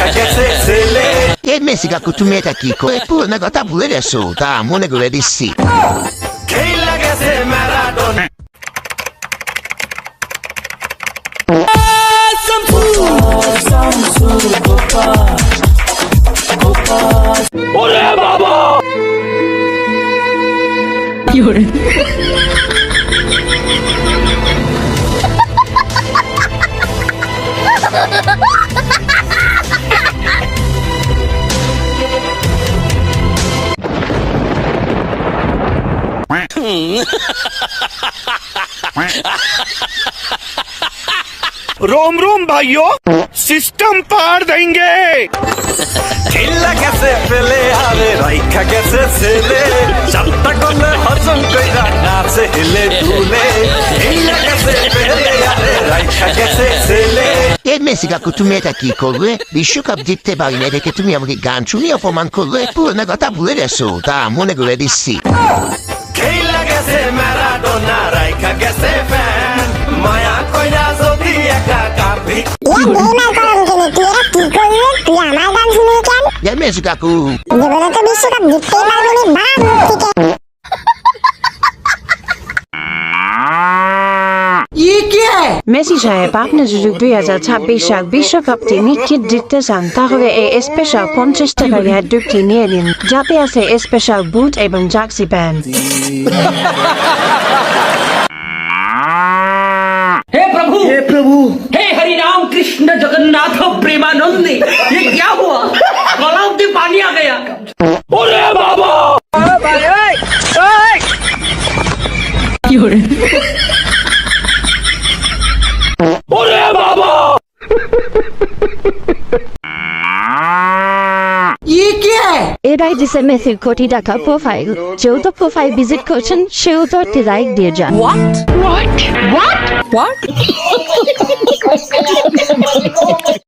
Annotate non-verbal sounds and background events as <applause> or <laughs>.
রাইখা গেছে ছেলে এ মেসি কাকু তুমি এটা কি করে পুরোনো কথা ভুলে গেছো তা মনে করে দিচ্ছি খেলা গেছে ম্যারাডোনা <laughs> रोम रोम भाइयों सिस्टम पार देंगे খেলা গেছে ফেলে আরে রাইখা গেছে ছেলে চারটা করলে হজম কইরা নাচে হেলে দুলে খেলা গেছে ফেলে আরে রাইখা গেছে ছেলে এ মেসি কাকু তুমি এটা কি করবে বিশ্বকাপ জিততে পারি না দেখে তুমি আমাকে গান শুনিয়ে অপমান করলে পুরোনো কথা ভুলে গেছো তা মনে করে দিচ্ছি গেছে ফ্যান মায়া কইরা যদি একা কাপি। গেমার কলম কিনে তুই এরা কি করবি তুই আমার গান শুনবি কেন? এ কাকু। বিশ্বকাপ জিততেই পারবি থেকে। মেসি সাহেব আপনি যদি দুই হাজার ছাব্বিশ সাল বিশ্বকাপটি নিশ্চিত জিততে চান তাহলে এই স্পেশাল পঞ্চাশ টাকা দুটি নিয়ে নিন যাতে আছে স্পেশাল বুট এবং জার্সি প্যান্ট। <laughs> जगन्नाथ प्रेमानंदी ये क्या हुआ गलाव में पानी आ गया अरे बाबा अरे बाबा এরাই দিছে মেসির কোটি টাকা প্রোফাইল যেহেতু প্রোফাইল ভিজিট করছেন সেও তো লাইক দিয়ে যান <laughs> <laughs>